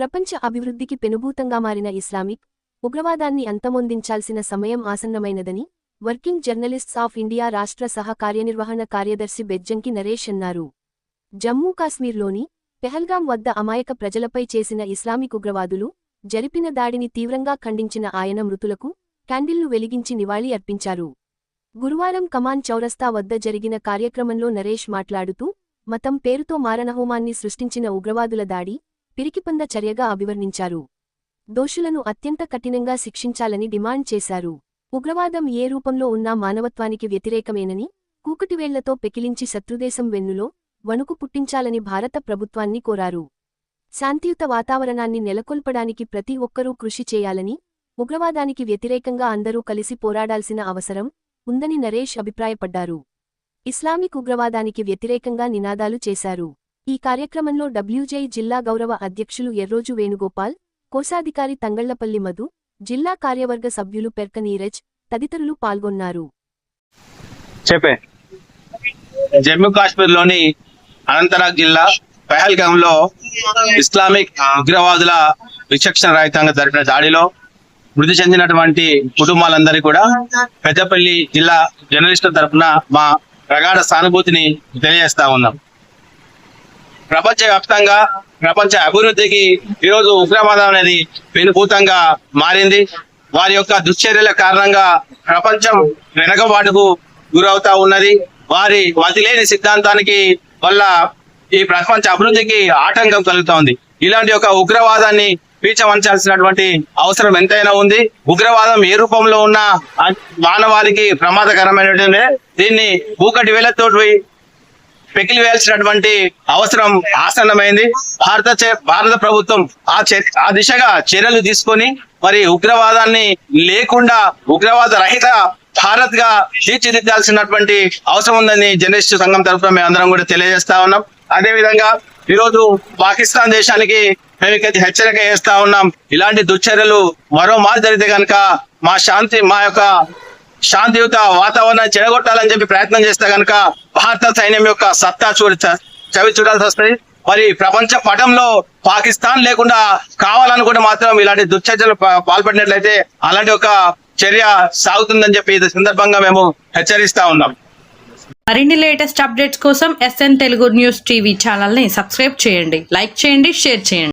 ప్రపంచ అభివృద్ధికి పెనుభూతంగా మారిన ఇస్లామిక్ ఉగ్రవాదాన్ని అంతమొందించాల్సిన సమయం ఆసన్నమైనదని వర్కింగ్ జర్నలిస్ట్స్ ఆఫ్ ఇండియా రాష్ట్ర సహ కార్యనిర్వహణ కార్యదర్శి బెజ్జంకి నరేష్ అన్నారు. జమ్మూ కాశ్మీర్లోని పెహల్గాం వద్ద అమాయక ప్రజలపై చేసిన ఇస్లామిక్ ఉగ్రవాదులు జరిపిన దాడిని తీవ్రంగా ఖండించిన ఆయన మృతులకు క్యాండిల్ను వెలిగించి నివాళి అర్పించారు. గురువారం కమాన్ చౌరస్తా వద్ద జరిగిన కార్యక్రమంలో నరేష్ మాట్లాడుతూ మతం పేరుతో మారణహోమాన్ని సృష్టించిన ఉగ్రవాదుల దాడి పిరికిపంద చర్యగా అభివర్ణించారు. దోషులను అత్యంత కఠినంగా శిక్షించాలని డిమాండ్ చేశారు. ఉగ్రవాదం ఏ రూపంలో ఉన్నా మానవత్వానికి వ్యతిరేకమేనని కూకటివేళ్ళతో పెకిలించి శత్రుదేశం వెన్నులో వణుకు పుట్టించాలని భారత ప్రభుత్వాన్ని కోరారు. శాంతియుత వాతావరణాన్ని నెలకొల్పడానికి ప్రతి ఒక్కరూ కృషి చేయాలని ఉగ్రవాదానికి వ్యతిరేకంగా అందరూ కలిసి పోరాడాల్సిన అవసరం ఉందని నరేష్ అభిప్రాయపడ్డారు. ఇస్లామిక్ ఉగ్రవాదానికి వ్యతిరేకంగా నినాదాలు చేశారు. ఈ కార్యక్రమంలో డబ్ల్యూజేఐ జిల్లా గౌరవ అధ్యక్షులు ఎర్రోజు వేణుగోపాల్ కోశాధికారి తంగళ్ళపల్లి మధు జిల్లా కార్యవర్గ సభ్యులు పెర్క నీరజ్ తదితరులు పాల్గొన్నారు. చెప్పే. జమ్మూ కాశ్మీర్లోని అనంతనాగ్ జిల్లా పహల్గాం లో ఇస్లామిక్ ఉగ్రవాదుల విచక్షణ రహితంగా జరిపిన దాడిలో మృతి చెందినటువంటి కుటుంబాలందరికీ కూడా పెద్దపల్లి జిల్లా జర్నలిస్టుల తరపున మా ప్రగాఢ సానుభూతిని తెలియజేస్తా ఉన్నాం. ప్రపంచ వ్యాప్తంగా ప్రపంచ అభివృద్ధికి ఈరోజు ఉగ్రవాదం అనేది పెనుభూతంగా మారింది. వారి యొక్క దుశ్చర్యల కారణంగా ప్రపంచం వెనకబాటుకు గురవుతా ఉన్నది. వారి వదిలేని సిద్ధాంతానికి వల్ల ఈ ప్రపంచ అభివృద్ధికి ఆటంకం కలుగుతోంది. ఇలాంటి ఒక ఉగ్రవాదాన్ని పీచవంచాల్సినటువంటి అవసరం ఎంతైనా ఉంది. ఉగ్రవాదం ఏ రూపంలో ఉన్నా మానవాళికి ప్రమాదకరమైనటువంటి దీన్ని ఊకటి వేలతో పెకిలి వేయాల్సినటువంటి అవసరం ఆసన్నమైంది. భారత చే- భారత ప్రభుత్వం ఆ ఆ దిశగా చర్యలు తీసుకొని మరి ఉగ్రవాదాన్ని లేకుండా ఉగ్రవాద రహిత భారత్గా తీర్చిదిద్దాల్సినటువంటి అవసరం ఉందని జర్నలిస్టు సంఘం తరఫున మేము అందరం కూడా తెలియజేస్తా ఉన్నాం. అదే విధంగా ఈరోజు పాకిస్తాన్ దేశానికి మేము ఇక హెచ్చరిక చేస్తా ఉన్నాం. ఇలాంటి దుశ్చర్యలు మరో మారు జరిగితే కనుక మా శాంతి మా యొక్క శాంతియుత వాతావరణాన్ని చెడగొట్టాలని చెప్పి ప్రయత్నం చేస్తే కనుక భారత సైన్యం యొక్క సత్తా చూడ చవి చూడాల్సి వస్తుంది. మరి ప్రపంచ పటంలో పాకిస్తాన్ లేకుండా కావాలనుకుంటే మాత్రం ఇలాంటి దుశ్చర్యలు పాల్పడినట్లయితే అలాంటి ఒక చర్య సాగుతుందని చెప్పి ఇది సందర్భంగా మేము హెచ్చరిస్తా ఉన్నాం. మరిన్ని లేటెస్ట్ అప్డేట్స్ కోసం ఎస్ఎన్ తెలుగు న్యూస్ టీవీ ఛానల్ని సబ్స్క్రైబ్ చేయండి. లైక్ చేయండి షేర్ చేయండి.